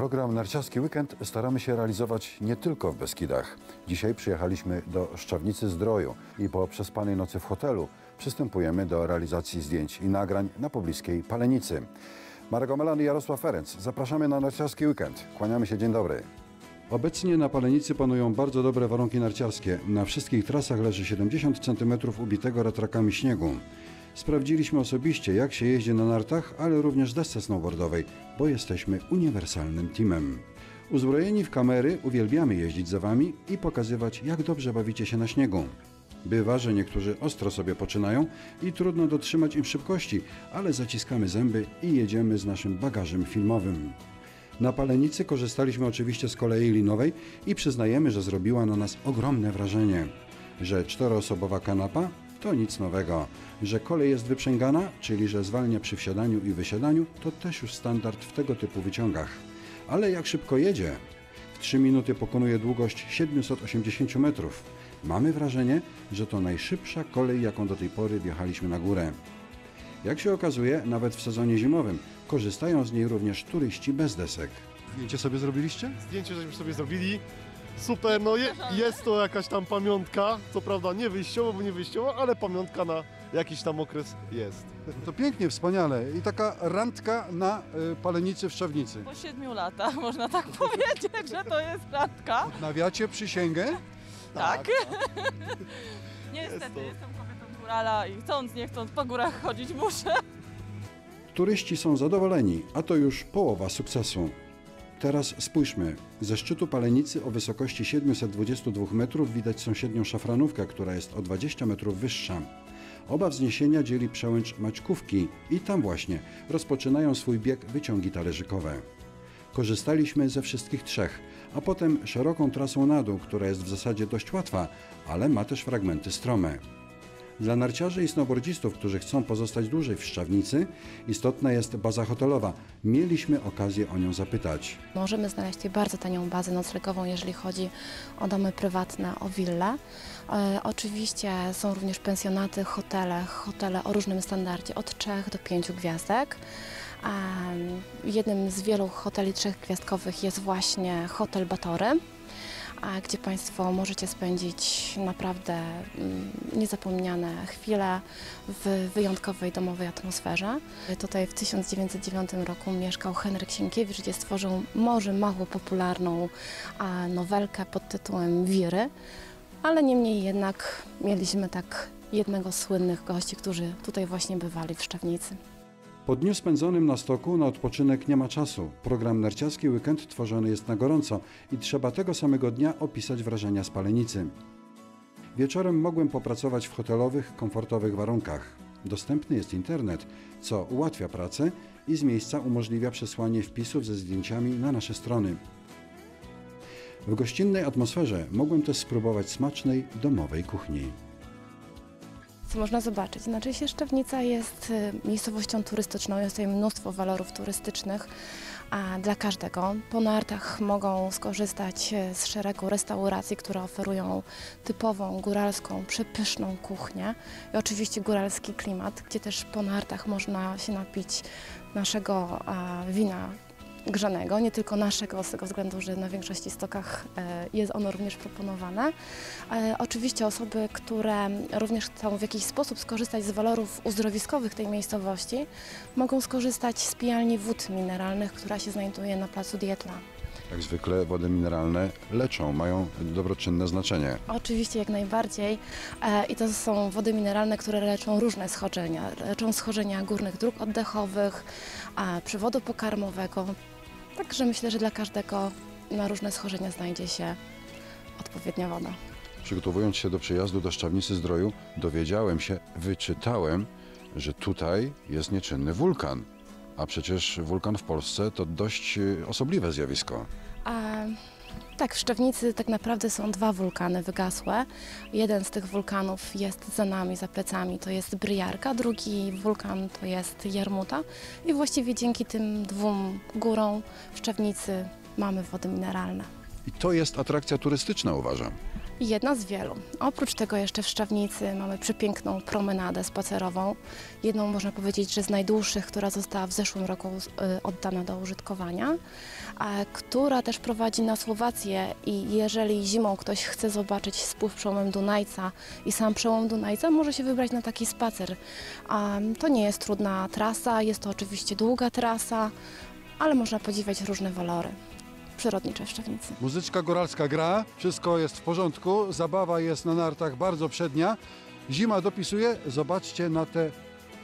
Program Narciarski Weekend staramy się realizować nie tylko w Beskidach. Dzisiaj przyjechaliśmy do Szczawnicy Zdroju i po przespanej nocy w hotelu przystępujemy do realizacji zdjęć i nagrań na pobliskiej Palenicy. Marek Omelan i Jarosław Ferenc. Zapraszamy na Narciarski Weekend. Kłaniamy się, dzień dobry. Obecnie na Palenicy panują bardzo dobre warunki narciarskie. Na wszystkich trasach leży 70 cm ubitego ratrakami śniegu. Sprawdziliśmy osobiście, jak się jeździ na nartach, ale również desce snowboardowej, bo jesteśmy uniwersalnym teamem. Uzbrojeni w kamery uwielbiamy jeździć za Wami i pokazywać, jak dobrze bawicie się na śniegu. Bywa, że niektórzy ostro sobie poczynają i trudno dotrzymać im szybkości, ale zaciskamy zęby i jedziemy z naszym bagażem filmowym. Na Palenicy korzystaliśmy oczywiście z kolei linowej i przyznajemy, że zrobiła na nas ogromne wrażenie. Że czteroosobowa kanapa to nic nowego. Że kolej jest wyprzęgana, czyli że zwalnia przy wsiadaniu i wysiadaniu, to też już standard w tego typu wyciągach. Ale jak szybko jedzie? W 3 minuty pokonuje długość 780 metrów. Mamy wrażenie, że to najszybsza kolej, jaką do tej pory wjechaliśmy na górę. Jak się okazuje, nawet w sezonie zimowym korzystają z niej również turyści bez desek. Zdjęcie sobie zrobiliście? Zdjęcie żeśmy sobie zrobili. Super, no je, jest to jakaś tam pamiątka, co prawda nie wyjściowo, bo nie wyjściowo, ale pamiątka na jakiś tam okres jest. To pięknie, wspaniale. I taka randka na y, palenicy w Szczawnicy. Po siedmiu latach można tak powiedzieć, że to jest randka. Nawiacie przysięgę? Tak. Niestety, Jest to. jestem kobietą górala i chcąc, nie chcąc po górach chodzić muszę. Turyści są zadowoleni, a to już połowa sukcesu. Teraz spójrzmy. Ze szczytu Palenicy o wysokości 722 metrów widać sąsiednią szafranówkę, która jest o 20 metrów wyższa. Oba wzniesienia dzieli przełęcz Maćkówki i tam właśnie rozpoczynają swój bieg wyciągi talerzykowe. Korzystaliśmy ze wszystkich trzech, a potem szeroką trasą na dół, która jest w zasadzie dość łatwa, ale ma też fragmenty strome. Dla narciarzy i snowboardzistów, którzy chcą pozostać dłużej w Szczawnicy, istotna jest baza hotelowa. Mieliśmy okazję o nią zapytać. Możemy znaleźć tutaj bardzo tanią bazę noclegową, jeżeli chodzi o domy prywatne, o wille. E, oczywiście są również pensjonaty, hotele, hotele o różnym standardzie, od 3 do 5 gwiazdek. E, jednym z wielu hoteli trzechgwiazdkowych jest właśnie hotel Batory. Gdzie Państwo możecie spędzić naprawdę mm, niezapomniane chwile w wyjątkowej domowej atmosferze. Tutaj w 1909 roku mieszkał Henryk Sienkiewicz, gdzie stworzył może mało popularną nowelkę pod tytułem Wiry, ale niemniej jednak mieliśmy tak jednego z słynnych gości, którzy tutaj właśnie bywali w Szczawnicy. Po dniu spędzonym na stoku na odpoczynek nie ma czasu. Program narciarski weekend tworzony jest na gorąco i trzeba tego samego dnia opisać wrażenia z. Wieczorem mogłem popracować w hotelowych, komfortowych warunkach. Dostępny jest internet, co ułatwia pracę i z miejsca umożliwia przesłanie wpisów ze zdjęciami na nasze strony. W gościnnej atmosferze mogłem też spróbować smacznej domowej kuchni. Co można zobaczyć? Znaczy się Szczawnica jest y, miejscowością turystyczną, jest tutaj mnóstwo walorów turystycznych a dla każdego. Po nartach mogą skorzystać y, z szeregu restauracji, które oferują typową góralską, przepyszną kuchnię i oczywiście góralski klimat, gdzie też po nartach można się napić naszego wina grzanego, nie tylko naszego, z tego względu, że na większości stokach e, jest ono również proponowane. E, Oczywiście osoby, które również chcą w jakiś sposób skorzystać z walorów uzdrowiskowych tej miejscowości, mogą skorzystać z pijalni wód mineralnych, która się znajduje na placu Dietla. Jak zwykle wody mineralne leczą, mają dobroczynne znaczenie. Oczywiście jak najbardziej E, i to są wody mineralne, które leczą różne schorzenia. Leczą schorzenia górnych dróg oddechowych, przewodu pokarmowego. Także myślę, że dla każdego na różne schorzenia znajdzie się odpowiednia woda. Przygotowując się do przyjazdu do Szczawnicy Zdroju, dowiedziałem się, wyczytałem, że tutaj jest nieczynny wulkan. A przecież wulkan w Polsce to dość y, osobliwe zjawisko. A, tak, w Szczawnicy tak naprawdę są dwa wulkany wygasłe. Jeden z tych wulkanów jest za nami, za plecami, to jest Bryjarka, drugi wulkan to jest Jarmuta i właściwie dzięki tym dwóm górom w Szczawnicy mamy wody mineralne. I to jest atrakcja turystyczna, uważam. Jedna z wielu. Oprócz tego jeszcze w Szczawnicy mamy przepiękną promenadę spacerową. Jedną można powiedzieć, że z najdłuższych, która została w zeszłym roku y, oddana do użytkowania, która też prowadzi na Słowację i jeżeli zimą ktoś chce zobaczyć spływ przełomem Dunajca i sam przełom Dunajca, może się wybrać na taki spacer. To nie jest trudna trasa, jest to oczywiście długa trasa, ale można podziwiać różne walory przyrodnicze w. Muzyczka góralska gra, wszystko jest w porządku, zabawa jest na nartach bardzo przednia. Zima dopisuje, zobaczcie na te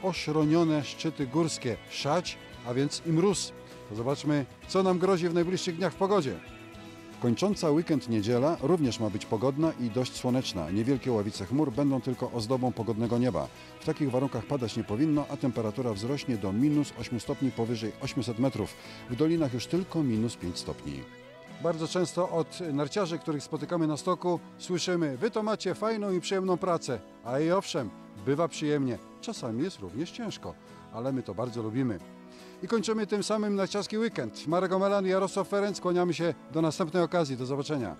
ośronione szczyty górskie. Szać, a więc i mróz. Zobaczmy, co nam grozi w najbliższych dniach w pogodzie. Kończąca weekend niedziela również ma być pogodna i dość słoneczna. Niewielkie ławice chmur będą tylko ozdobą pogodnego nieba. W takich warunkach padać nie powinno, a temperatura wzrośnie do minus 8 stopni powyżej 800 metrów. W dolinach już tylko minus 5 stopni. Bardzo często od narciarzy, których spotykamy na stoku, słyszymy: Wy to macie fajną i przyjemną pracę. A i owszem, bywa przyjemnie. Czasami jest również ciężko, ale my to bardzo lubimy. I kończymy tym samym narciarski weekend. Marek Omelan i Jarosław Ferenc kłaniamy się do następnej okazji. Do zobaczenia.